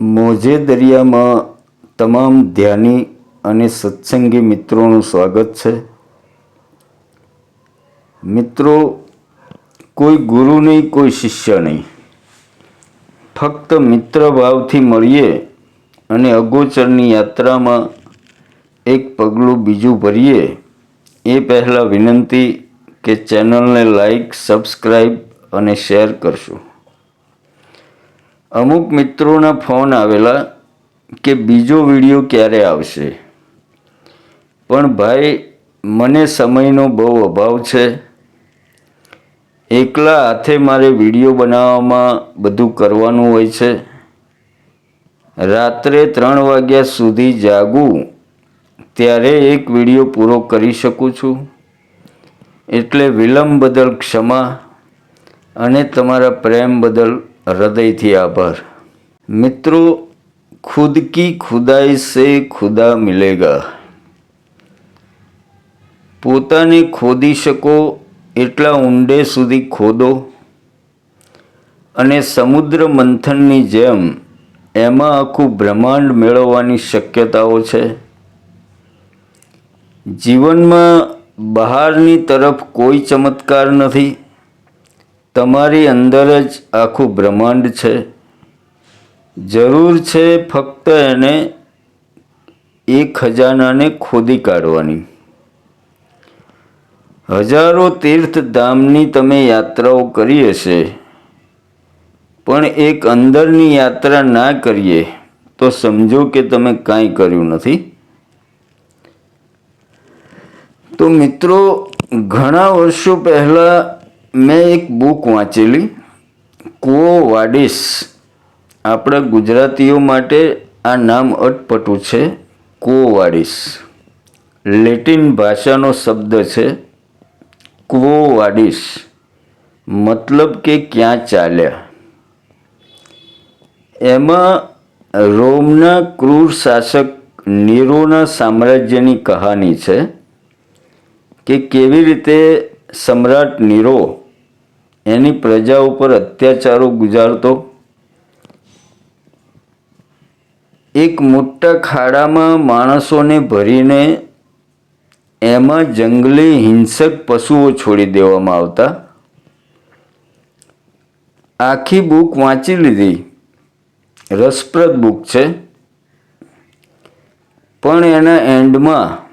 મોજે દરિયામાં તમામ ધ્યાની અને સત્સંગી મિત્રોનું સ્વાગત છે. મિત્રો, કોઈ ગુરુ નહીં, કોઈ શિષ્ય નહીં. ફક્ત મિત્ર ભાવથી મળીએ અને અગોચરની યાત્રામાં એક પગલું બીજું ભરીએ, એ પહેલાં વિનંતી કે ચેનલને લાઈક સબસ્ક્રાઈબ અને શેર કરશો. અમુક મિત્રોના ફોન આવેલા કે બીજો વીડિયો ક્યારે આવશે? પણ ભાઈ, મને સમયનો બહુ અભાવ છે. એકલા હાથે મારે વીડિયો બનાવવામાં બધું કરવાનું હોય છે. રાત્રે ત્રણ વાગ્યા સુધી જાગું, ત્યારે એક વીડિયો પૂરો કરી શકું છું. એટલે વિલંબ બદલ ક્ષમા અને તમારા પ્રેમ બદલ હૃદયથી આભાર. મિત્રો ખુદ કી ખુદાઈ સે ખુદા મિલેગા. પોતાને ખોદી શકો એટલા ઊંડે સુધી ખોદો અને સમુદ્ર મંથનની જેમ એમાં આખું બ્રહ્માંડ મેળવવાની શક્યતાઓ છે. જીવનમાં બહારની તરફ કોઈ ચમત્કાર નથી. તમારી અંદર જ આખું બ્રહ્માંડ છે. જરૂર છે ફક્ત એને એ ખજાનાને ખોદી કાઢવાની. હજારો તીર્થધામની તમે યાત્રાઓ કરી હશે, પણ એક અંદરની યાત્રા ના કરીએ તો સમજો કે તમે કાંઈ કર્યું નથી. તો મિત્રો, ઘણા વર્ષો પહેલાં મેં એક બુક વાંચેલી, કુઓ વાડિસ. આપણા ગુજરાતીઓ માટે આ નામ અટપટું છે, કુઓ વાડિસ. લેટિન ભાષાનો શબ્દ છે, કુઓ વાડિસ. મતલબ કે ક્યાં ચાલ્યા. એમાં રોમના ક્રૂર શાસક નીરોના સામ્રાજ્યની કહાની છે કે કેવી રીતે સમ્રાટ નીરો એની પ્રજા ઉપર અત્યાચારો ગુજારતો. એક મોટા ખાડામાં માણસોને ભરીને એમાં જંગલી હિંસક પશુઓ છોડી દેવામાં આવતા. આખી બુક વાંચી લીધી. રસપ્રદ બુક છે. પણ એના એન્ડમાં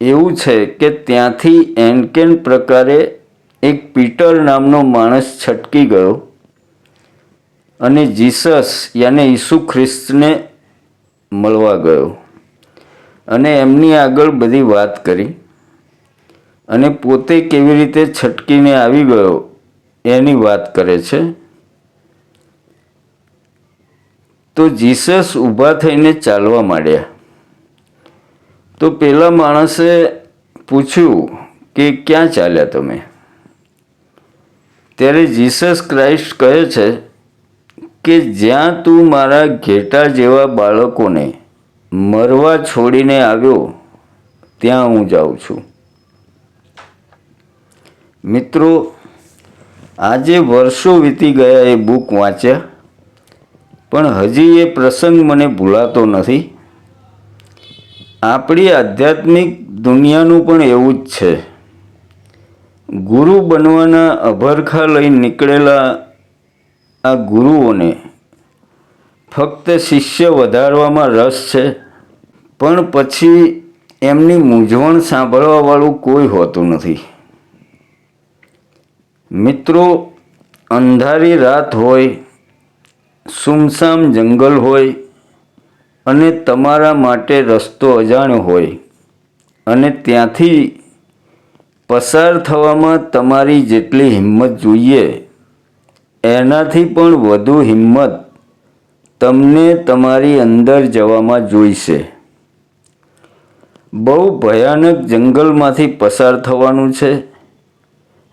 એવું છે કે ત્યાંથી એનકેન પ્રકારે એક પીટર નામનો માણસ છટકી ગયો અને જીસસ યાને ઈસુ ખ્રિસ્તને મળવા ગયો. અને એમની આગળ બધી વાત કરી અને પોતે કેવી રીતે છટકીને આવી ગયો એની વાત કરે છે. તો જીસસ ઊભા થઈને ચાલવા માંડ્યા. તો પેલા માણસે પૂછ્યું કે ક્યાં ચાલ્યા તમે? ત્યારે જીસસ ક્રાઇસ્ટ કહે છે કે જ્યાં તું મારા ઘેટા જેવા બાળકોને મરવા છોડીને આવ્યો, ત્યાં હું જાઉં છું. મિત્રો, આજે વર્ષો વીતી ગયા એ બુક વાંચ્યા, પણ હજી એ પ્રસંગ મને ભૂલાતો નથી. આપણી આધ્યાત્મિક દુનિયાનું પણ એવું જ છે. ગુરુ બનવાના અભરખા લઈ નીકળેલા આ ગુરુઓને ફક્ત શિષ્ય વધારવામાં રસ છે, પણ પછી એમની મૂંઝવણ સાંભળવાવાળું કોઈ હોતું નથી. મિત્રો, અંધારી રાત હોય, સુમસામ જંગલ હોય, અને તમારા માટે રસ્તો અજાણ્યો હોય, અને ત્યાંથી પસાર થવામાં તમારી જેટલી હિંમત જોઈએ, એનાથી પણ વધુ હિંમત તમને તમારી અંદર જવામાં જોઈશે. બહુ ભયાનક જંગલમાંથી પસાર થવાનું છે.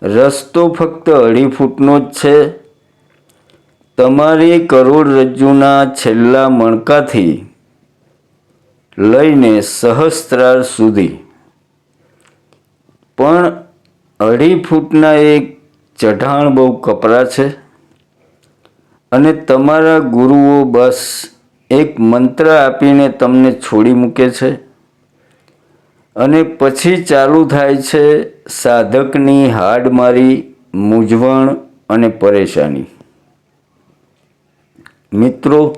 રસ્તો ફક્ત અઢી ફૂટનો જ છે. તમારી કરોડરજ્જુના છેલ્લા મણકાથી લઈને સહસ્ત્રાર સુધી પણ અઢી ફૂટના એક ચઢાણ બહુ કપરા છે. અને તમારા ગુરુઓ બસ એક મંત્ર આપીને તમને છોડી મૂકે છે. અને પછી ચાલુ થાય છે સાધકની હાડમારી મૂંઝવણ અને પરેશાની. મિત્રો,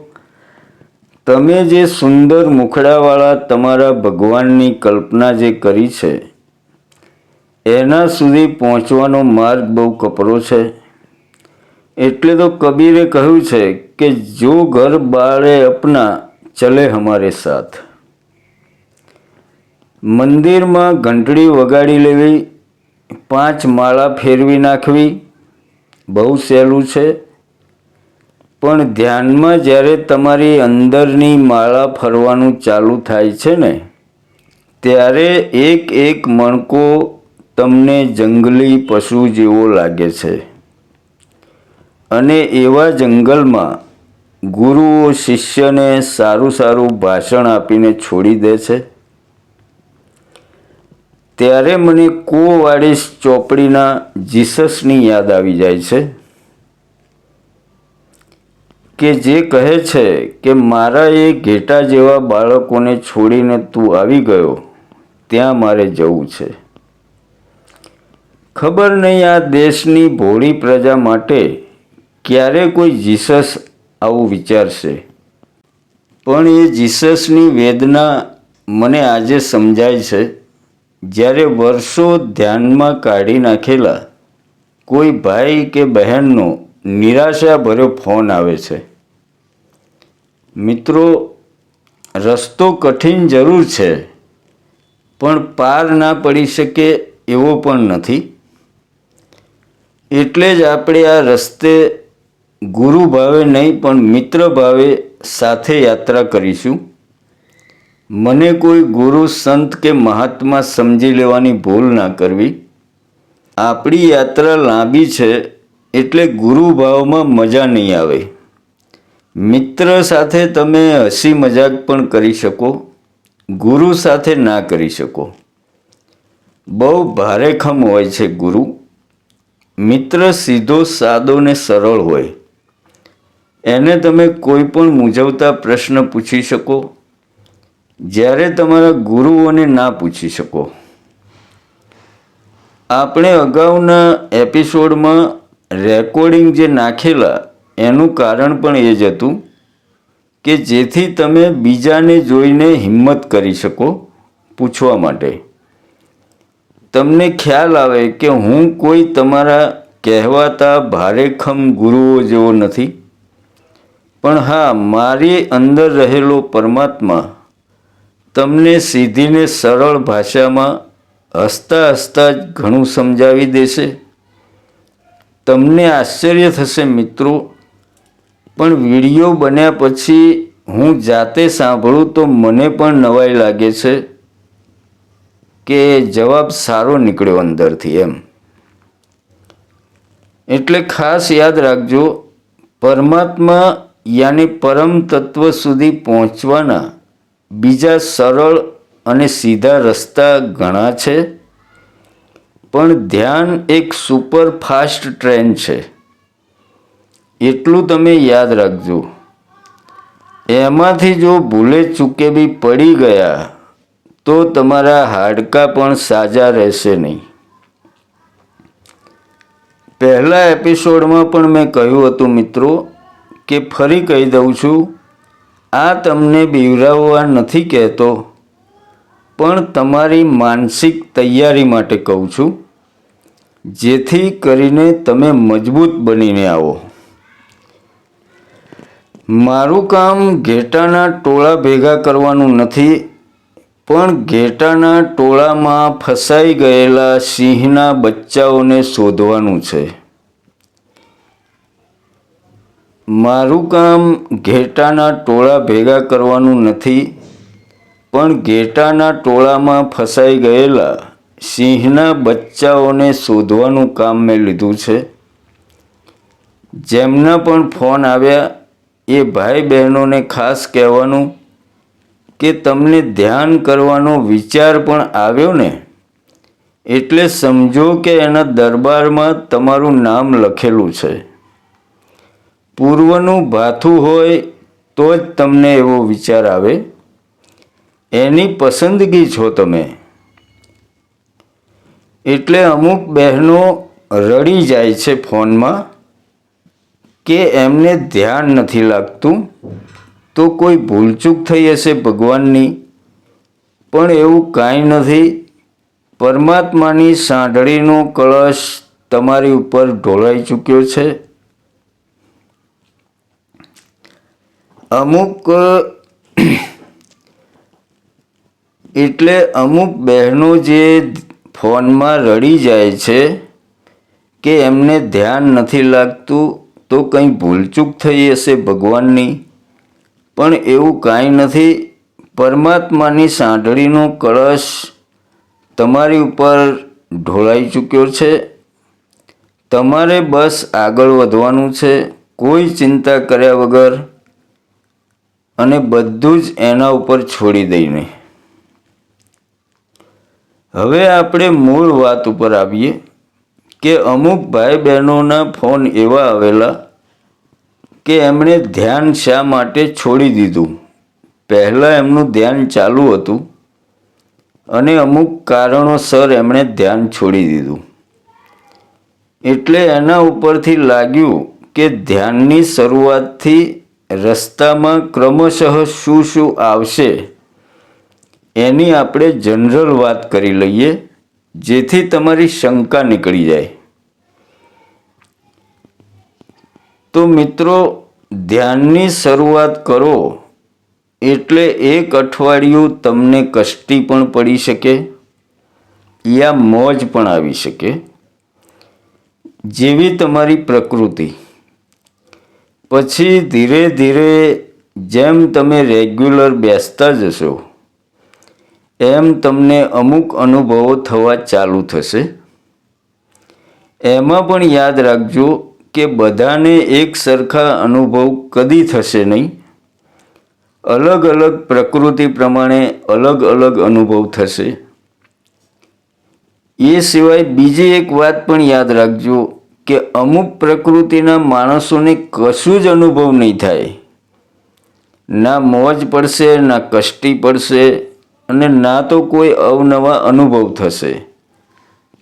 તમે જે સુંદર મુખડાવાળા તમારા ભગવાનની કલ્પના જે કરી છે એના સુધી પહોંચવાનો માર્ગ બહુ કપરો છે. એટલે તો કબીરે કહ્યું છે કે જો ઘર બાળે અપના, ચલે હમારે સાથ. મંદિરમાં ઘંટડી વગાડી લેવી, પાંચ માળા ફેરવી નાખવી, બહુ સહેલું છે. પણ ધ્યાનમાં જ્યારે તમારી અંદરની માળા ફરવાનું ચાલુ થાય છે ને, ત્યારે એક એક મણકો તમને જંગલી પશુ જેવો લાગે છે. અને એવા જંગલમાં ગુરુઓ શિષ્યને સારું સારું ભાષણ આપીને છોડી દે છે. ત્યારે મને કો ચોપડીના જીસસની યાદ આવી જાય છે. કે જે કહે છે કે મારા એ ઘેટા જેવા બાળકોને છોડીને તું આવી ગયો, ત્યાં મારે જવું છે. ખબર નહીં આ દેશની ભોળી પ્રજા માટે ક્યારે કોઈ જીસસ આવું વિચારશે. પણ એ જીસસની વેદના મને આજે સમજાય છે. જ્યારે વર્ષો ધ્યાનમાં કાઢી નાખેલા કોઈ ભાઈ કે બહેનનો નિરાશાભર્યો ફોન આવે છે. મિત્રો, રસ્તો કઠિન જરૂર છે, પણ પાર ના પડી શકે એવો પણ નથી. એટલે જ આપણે આ રસ્તે ગુરુ ભાવે નહીં, પણ મિત્ર ભાવે સાથે યાત્રા કરીશું. મને કોઈ ગુરુ, સંત કે મહાત્મા સમજી લેવાની ભૂલ ના કરવી. આપણી યાત્રા લાંબી છે, એટલે ગુરુ ભાવમાં મજા નહીં આવે. મિત્ર સાથે તમે હસી મજાક પણ કરી શકો, ગુરુ સાથે ના કરી શકો. બહુ ભારેખમ હોય છે ગુરુ. મિત્ર સીધો સાદો ને સરળ હોય. એને તમે કોઈ પણ મૂંઝવતા પ્રશ્ન પૂછી શકો. જ્યારે તમારા ગુરુઓને ના પૂછી શકો. આપણે અગાઉના એપિસોડમાં રેકોર્ડિંગ જે નાખેલા, એનું કારણ પણ એ જ હતું કે જેથી તમે બીજાને જોઈને હિંમત કરી શકો પૂછવા માટે. તમને ખ્યાલ આવે કે હું કોઈ તમારા કહેવાતા ભારેખમ ગુરુઓ જેવો નથી? પણ હા, મારી અંદર રહેલો પરમાત્મા તમને સીધીને સરળ ભાષામાં હસતા હસતા જ ઘણું સમજાવી દેશે. તમને આશ્ચર્ય થશે મિત્રો, પણ વીડિયો બન્યા પછી હું જાતે સાંભળું તો મને પણ નવાઈ લાગે છે. કે જવાબ સારો નીકળ્યો અંદરથી એમ. એટલે ખાસ યાદ રાખજો, પરમાત્મા યાની પરમ તત્વ સુધી પહોંચવાના બીજા સરળ અને સીધા રસ્તા ઘણા છે, પણ ધ્યાન એક સુપર ફાસ્ટ ટ્રેન છે. એટલું તમે યાદ રાખજો. એમાંથી જો ભૂલે ચૂકે બી પડી ગયા તો તમારા હાડકાં પણ સાજા રહેશે નહીં. પહેલા એપિસોડમાં પણ મેં કહ્યું હતું મિત્રો કે ફરી કહી દઉં છું, આ તમને બીવરાવવા નથી કહેતો, પણ તમારી માનસિક તૈયારી માટે કહું છું, જેથી કરીને તમે મજબૂત બનીને આવો. મારું કામ ઘેટાના ટોળા ભેગા કરવાનું નથી પણ ઘેટાના ટોળામાં ફસાઈ ગયેલા સિંહના બચ્ચાઓને શોધવાનું છે. મારું કામ ઘેટાના ટોળા ભેગા કરવાનું નથી, પણ ઘેટાના ટોળામાં ફસાઈ ગયેલા સિંહના બચ્ચાઓને શોધવાનું કામ મેં લીધું છે. જેમના પણ ફોન આવ્યા, એ ભાઈ બહેનોને ખાસ કહેવાનું કે તમને ધ્યાન કરવાનો વિચાર પણ આવ્યો ને? એટલે સમજો કે એના દરબારમાં તમારું નામ લખેલું છે. પૂર્વનું ભાથું હોય તો જ તમને એવો વિચાર આવે. એની પસંદગી છો તમે. એટલે અમુક બહેનો રડી જાય છે ફોનમાં કે એમને ધ્યાન નથી લાગતું. તો કોઈ ભૂલચૂક થઈ હશે ભગવાનની? પણ એવું કાંઈ નથી. પરમાત્માની સાંઢળીનો કળશ તમારી ઉપર ઢોળાઈ ચૂક્યો છે. અમુક, એટલે અમુક બહેનો જે ફોનમાં રડી જાય છે કે એમને ધ્યાન નથી લાગતું, તો કંઈ ભૂલચૂક થઈ હશે ભગવાનની? પણ એવું કાંઈ નથી. પરમાત્માની સાંઢળીનો કળશ તમારી ઉપર ઢોળાઈ ચૂક્યો છે. તમારે બસ આગળ વધવાનું છે. કોઈ ચિંતા કર્યા વગર અને બધું જ એના ઉપર છોડી દઈને. હવે આપણે મૂળ વાત ઉપર આવીએ કે અમુક ભાઈ બહેનોના ફોન એવા આવેલા કે એમણે ધ્યાન શા માટે છોડી દીધું? પહેલાં એમનું ધ્યાન ચાલુ હતું અને અમુક કારણોસર એમણે ધ્યાન છોડી દીધું. એટલે એના ઉપરથી લાગ્યું કે ધ્યાનની શરૂઆતથી રસ્તામાં ક્રમશઃ શું શું આવશે એની આપણે જનરલ વાત કરી લઈએ, જેથી તમારી શંકા નીકળી જાય. તો મિત્રો, ધ્યાનની શરૂઆત કરો. એટલે એક અઠવાડિયું તમને કષ્ટી પણ પડી શકે, યા મોજ પણ આવી શકે. જેવી તમારી પ્રકૃતિ. પછી ધીરે ધીરે જેમ તમે રેગ્યુલર બેસતા જશો, એમ તમને અમુક અનુભવો થવા ચાલુ થશે. એમાં પણ યાદ રાખજો કે બધાને એક સરખા અનુભવ કદી થશે નહીં. અલગ અલગ પ્રકૃતિ પ્રમાણે અલગ અલગ અનુભવ થશે. એ સિવાય બીજી એક વાત પણ યાદ રાખજો કે અમુક પ્રકૃતિના માણસોને કશું જ અનુભવ નહીં થાય. ના મોજ પડશે, ના કષ્ટી પડશે અને ના તો કોઈ અવનવા અનુભવ થશે.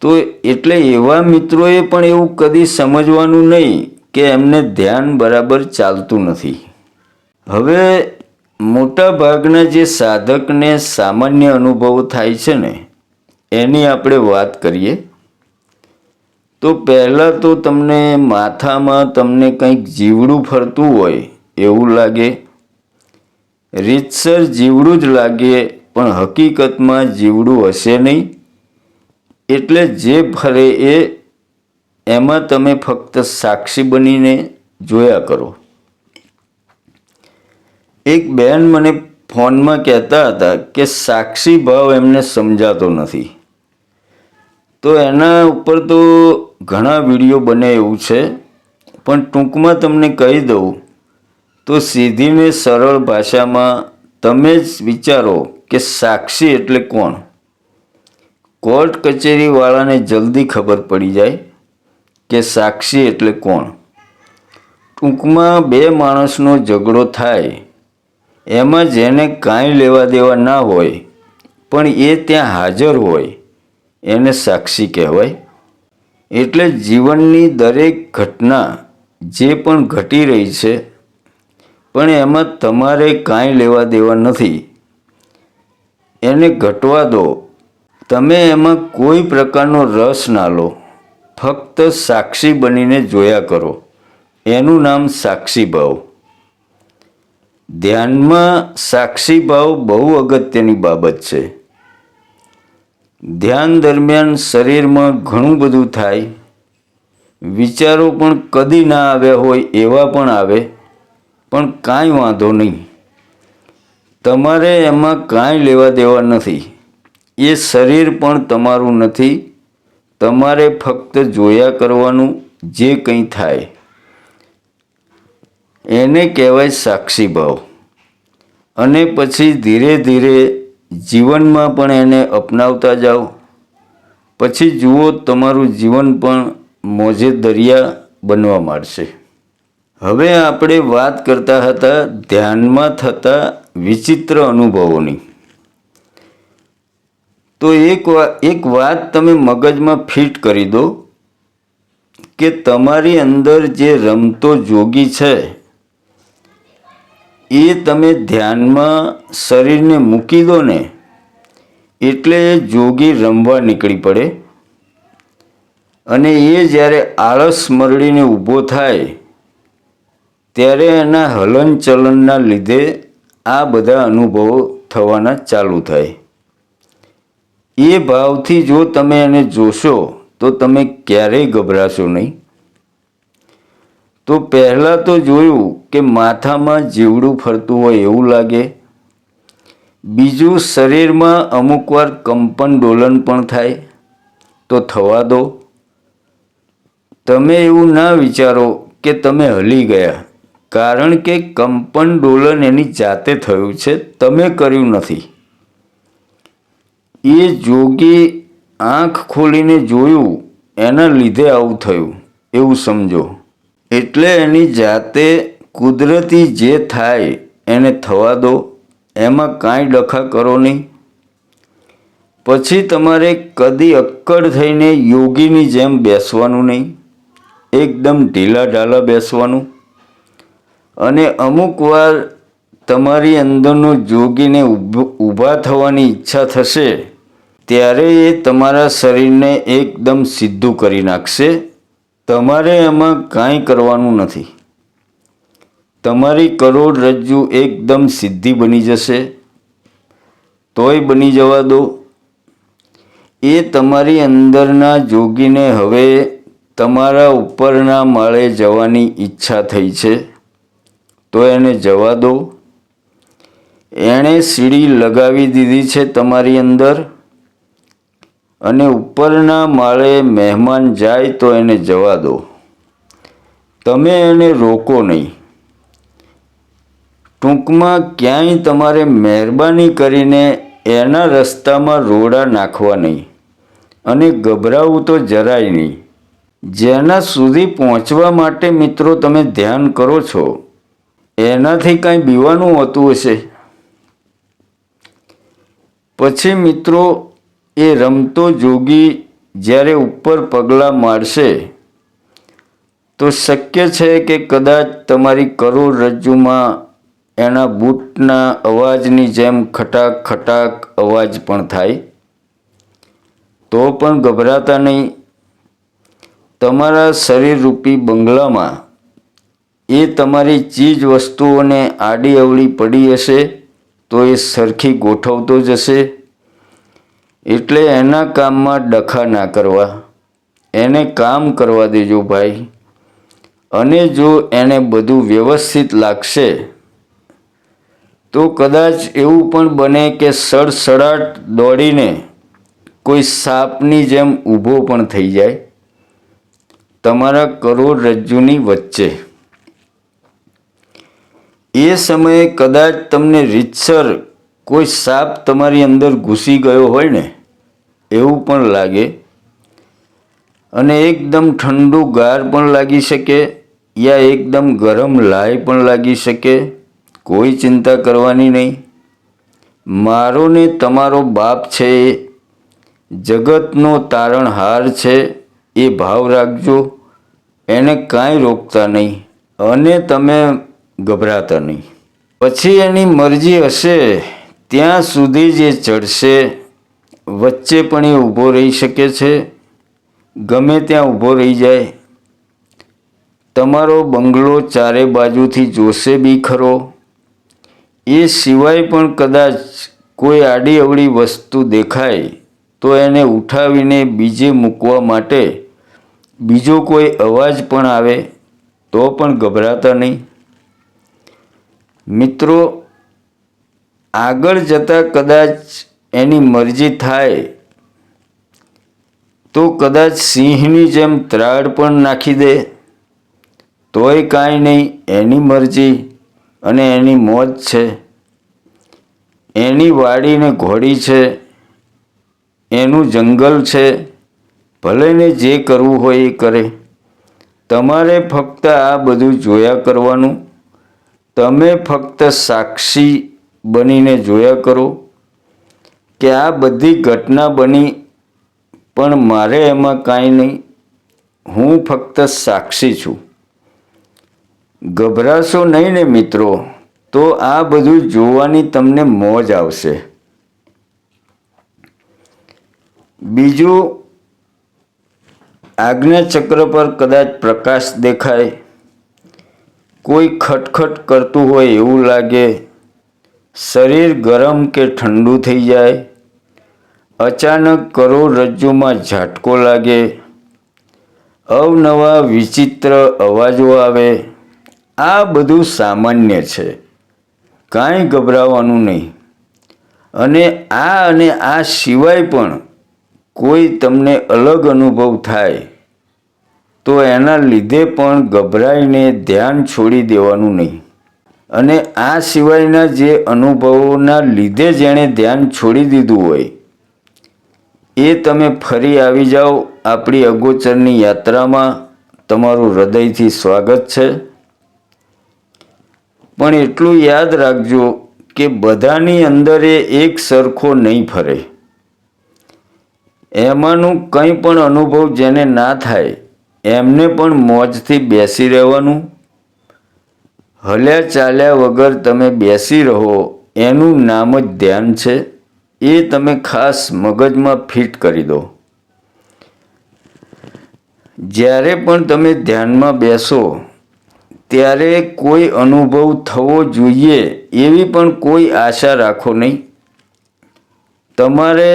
તો એટલે એવા મિત્રોએ પણ એવું કદી સમજવાનું નહીં કે એમને ધ્યાન બરાબર ચાલતું નથી. હવે મોટા ભાગના જે સાધકને સામાન્ય અનુભવો થાય છે ને, એની આપણે વાત કરીએ. તો પહેલાં તો તમને માથામાં તમને કંઈક જીવડું ફરતું હોય એવું લાગે. રીતસર જીવડું જ લાગે, પણ હકીકતમાં જીવડું હશે નહીં. એટલે જે ફરે એ, એમાં તમે ફક્ત સાક્ષી બનીને જોયા કરો. એક બેન મને ફોનમાં કહેતા હતા કે સાક્ષી ભાવ એમને સમજાતો નથી. તો એના ઉપર તો ઘણા વીડિયો બને એવું છે, પણ ટૂંકમાં તમને કહી દઉં, તો સીધીને સરળ ભાષામાં તમે જ વિચારો કે સાક્ષી એટલે કોણ? કોર્ટ કચેરીવાળાને જલ્દી ખબર પડી જાય કે સાક્ષી એટલે કોણ. ટૂંકમાં બે માણસનો ઝઘડો થાય એમાં જેને કાંઈ લેવા દેવા ના હોય, પણ એ ત્યાં હાજર હોય એને સાક્ષી કહેવાય. એટલે જીવનની દરેક ઘટના જે પણ ઘટી રહી છે, પણ એમાં તમારે કાંઈ લેવા દેવા નથી. એને ઘટવા દો તમે એમાં કોઈ પ્રકારનો રસ ના લો. ફક્ત સાક્ષી બનીને જોયા કરો. એનું નામ સાક્ષી ભાવ. ધ્યાનમાં સાક્ષી ભાવ બહુ અગત્યની બાબત છે. ધ્યાન દરમિયાન શરીરમાં ઘણું બધું થાય. વિચારો પણ કદી ના આવ્યા હોય એવા પણ આવે. પણ કાંઈ વાંધો નહીં. તમારે એમાં કાંઈ લેવા દેવા નથી. એ શરીર પણ તમારું નથી. તમારે ફક્ત જોયા કરવાનું જે કંઈ થાય. એને કહેવાય સાક્ષી ભાવ. અને પછી ધીરે ધીરે જીવનમાં પણ એને અપનાવતા જાઓ. પછી જુઓ તમારું જીવન પણ મોજે દરિયા બનવા માંડશે. હવે આપણે વાત કરતા હતા ધ્યાનમાં થતા વિચિત્ર અનુભવોની. તો એક એક વાત તમે મગજમાં ફિટ કરી દો કે તમારી અંદર જે રમતો જોગી છે, એ તમે ધ્યાનમાં શરીરને મૂકી દો ને, એટલે જોગી રમવા નીકળી પડે. અને એ જ્યારે આળસ મરડીને ઊભો થાય, ત્યારે એના હલનચલનના લીધે આ બધા અનુભવો થવાના ચાલુ થાય. એ ભાવથી જો તમે એને જોશો, તો તમે ક્યારેય ગભરાશો નહીં. તો પહેલાં તો જોયું કે માથામાં જીવડું ફરતું હોય એવું લાગે. બીજું શરીરમાં અમુકવાર કંપન ડોલન પણ થાય, તો થવા દો. તમે એવું ના વિચારો કે તમે હલી ગયા, કારણ કે કંપન ડોલન એની જાતે થયું છે, તમે કર્યું નથી. એ જોગી આંખ ખોલીને જોયું, એના લીધે આવું થયું. એવું સમજો. એટલે એની જાતે કુદરતી જે થાય, એને થવા દો. એમાં કાંઈ ડખા કરો નહીં. પછી તમારે કદી અક્કડ થઈને યોગીની જેમ બેસવાનું નહીં. એકદમ ઢીલા ઢાલા બેસવાનું. અને અમુક વાર તમારી અંદરનો જોગીને ઊભા થવાની ઈચ્છા થશે. ત્યારે એ તમારા શરીરને એકદમ સીધું કરી નાખશે. તમારે એમાં કાંઈ કરવાનું નથી. તમારી કરોડરજ્જુ એકદમ સીધી બની જશે. તોય બની જવા દો. એ તમારી અંદરના જોગીને હવે તમારા ઉપરના માળે જવાની ઈચ્છા થઈ છે. તો એને જવા દો. એણે સીડી લગાવી દીધી છે તમારી અંદર. અને ઉપરના માળે મહેમાન જાય તો એને જવા દો. તમે એને રોકો નહીં. ટૂંકમાં ક્યાંય તમારે મહેરબાની કરીને એના રસ્તામાં રોડા નાખવા નહીં અને ગભરાવું તો જરાય નહીં. જેના સુધી પહોંચવા માટે મિત્રો તમે ધ્યાન કરો છો, એનાથી કાંઈ બીવાનું હોતું હશે. પછી મિત્રો એ રમતો જોગી જ્યારે ઉપર પગલાં મારશે, તો શક્ય છે કે કદાચ તમારી કરોડરજ્જુમાં એના બૂટના અવાજની જેમ ખટાક ખટાક અવાજ પણ થાય. તો પણ ગભરાતા નહીં. તમારા શરીરરૂપી બંગલામાં એ તમારી ચીજ વસ્તુઓને આડી અવળી પડી હશે, તો એ સરખી ગોઠવતો જશે. એટલે એના કામમાં ડખા ના કરવા. એને કામ કરવા દેજો ભાઈ. અને જો એને બધું વ્યવસ્થિત લાગશે, તો કદાચ એવું પણ બને કે સડસડાટ દોડીને કોઈ સાપની જેમ ઊભો પણ થઈ જાય. તમારા કરોડરજ્જુની વચ્ચે. એ સમયે કદાચ તમને રીતસર કોઈ સાપ તમારી અંદર ઘૂસી ગયો હોય ને, એવું પણ લાગે. અને એકદમ ઠંડુ ગાર પણ લાગી શકે, યા એકદમ ગરમ લાય પણ લાગી શકે, કોઈ ચિંતા કરવાની નહીં. મારો ને તમારો બાપ છે એ, જગતનો તારણહાર છે, એ ભાવ રાખજો. એને કાંઈ રોકતા નહીં, અને તમે ગભરાતા નહીં. પછી એની મરજી હશે. ત્યાં સુધી જે ચડશે, વચ્ચે પણ એ ઊભો રહી શકે છે. ગમે ત્યાં ઊભો રહી જાય. તમારો બંગલો ચારે બાજુથી જોશે બી ખરો. એ સિવાય પણ કદાચ કોઈ આડી અવળી વસ્તુ દેખાય, તો એને ઉઠાવીને બીજે મૂકવા માટે બીજો કોઈ અવાજ પણ આવે, તો પણ ગભરાતા નહીં. મિત્રો આગળ જતાં કદાચ એની મરજી થાય, તો કદાચ સિંહની જેમ ત્રાડ પણ નાખી દે. તોય કાંઈ નહીં, એની મરજી અને એની મોજ છે. એની વાડીને ઘોડી છે, એનું જંગલ છે, ભલે ને જે કરવું હોય એ કરે. તમારે ફક્ત આ બધું જોયા કરવાનું. તમે ફક્ત સાક્ષી બનીને જોયા કરો કે આ બધી ઘટના બની, પણ મારે એમાં કાંઈ નહીં. હું ફક્ત સાક્ષી છું. ગભરાશો નહીં ને મિત્રો, તો આ બધું જોવાની તમને મોજ આવશે. બીજું, આજ્ઞાચક્ર પર કદાચ પ્રકાશ દેખાય. કોઈ ખટખટ કરતું હોય એવું લાગે શરીર ગરમ કે ઠંડુ થઈ જાય? અચાનક કરોડરજ્જુમાં ઝાટકો લાગે. અવનવા વિચિત્ર અવાજો આવે. આ બધું સામાન્ય છે. કાંઈ ગભરાવાનું નહીં. અને આ અને આ સિવાય પણ કોઈ તમને અલગ અનુભવ થાય. તો એના લીધે પણ ગભરાઈને ધ્યાન છોડી દેવાનું નહીં. અને આ સિવાયના જે અનુભવોના લીધે જેણે ધ્યાન છોડી દીધું હોય, એ તમે ફરી આવી જાઓ આપણી અગોચરની યાત્રામાં. તમારું હૃદયથી સ્વાગત છે. પણ એટલું યાદ રાખજો કે બધાની અંદર એ એક સરખો નહીં ફરે. એમાંનું કંઈ પણ અનુભવ જેને ના થાય, એમને પણ મોજથી બેસી રહેવાનું. હલ્યા ચાલ્યા વગર તમે બેસી રહો, એનું નામ જ ધ્યાન છે. એ તમે ખાસ મગજમાં ફિટ કરી દો. જ્યારે પણ તમે ધ્યાનમાં બેસો, ત્યારે કોઈ અનુભવ થવો જોઈએ એવી પણ કોઈ આશા રાખો નહીં. તમારે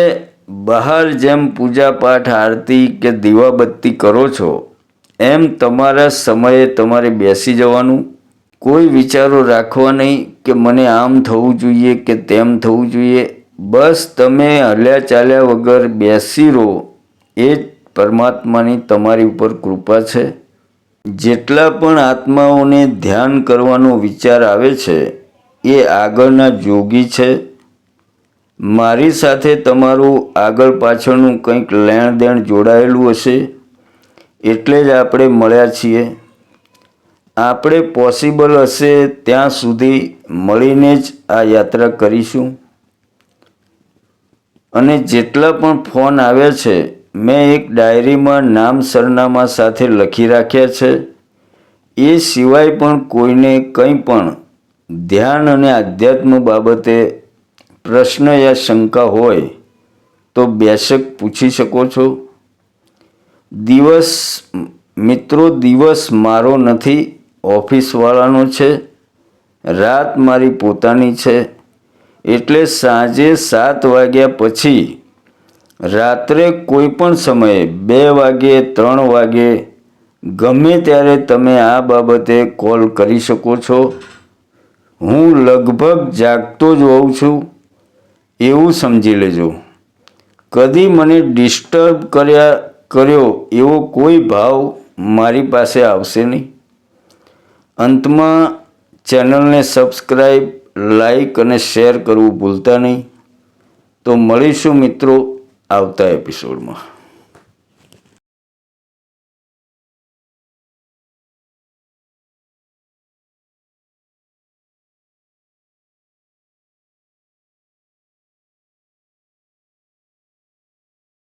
બહાર જેમ પૂજાપાઠ આરતી કે દીવાબત્તી કરો છો, એમ તમારા સમયે તમારે બેસી જવાનું. કોઈ વિચારો રાખવા નહીં કે મને આમ થવું જોઈએ કે તેમ થવું જોઈએ. બસ તમે હલ્યા ચાલ્યા વગર બેસી રહો. એ જ પરમાત્માની તમારી ઉપર કૃપા છે. જેટલા પણ આત્માઓને ધ્યાન કરવાનો વિચાર આવે છે, એ આગળના જોગી છે. મારી સાથે તમારું આગળ પાછળનું કંઈક લેણ દેણ જોડાયેલું હશે. એટલે જ આપણે મળ્યા છીએ. આપણે પોસિબલ હશે ત્યાં સુધી મળીને જ આ યાત્રા કરીશું. અને જેટલા પણ ફોન આવ્યા છે, મેં એક ડાયરીમાં નામ સરનામા સાથે લખી રાખ્યા છે. એ સિવાય પણ કોઈને કંઈ પણ ધ્યાન અને આધ્યાત્મ બાબતે પ્રશ્ન યા શંકા હોય, તો બેશક પૂછી શકો છો. દિવસ, મિત્રો, દિવસ મારો નથી ઓફિસવાળાનો છે, રાત મારી પોતાની છે. એટલે સાંજે સાત વાગ્યા પછી, રાત્રે કોઈ પણ સમયે બે વાગે, ત્રણ વાગે, ગમે ત્યારે તમે આ બાબતે કોલ કરી શકો છો. હું લગભગ જાગતો જ હોઉં છું. એવું સમજી લેજો. કદી મને ડિસ્ટર્બ કર્યા, કર્યો એવો કોઈ ભાવ મારી પાસે આવશે નહીં. અંતમાં ચેનલને સબસ્ક્રાઈબ લાઈક અને શેર કરવું ભૂલતા નહીં. તો મળીશું મિત્રો આવતા એપિસોડમાં.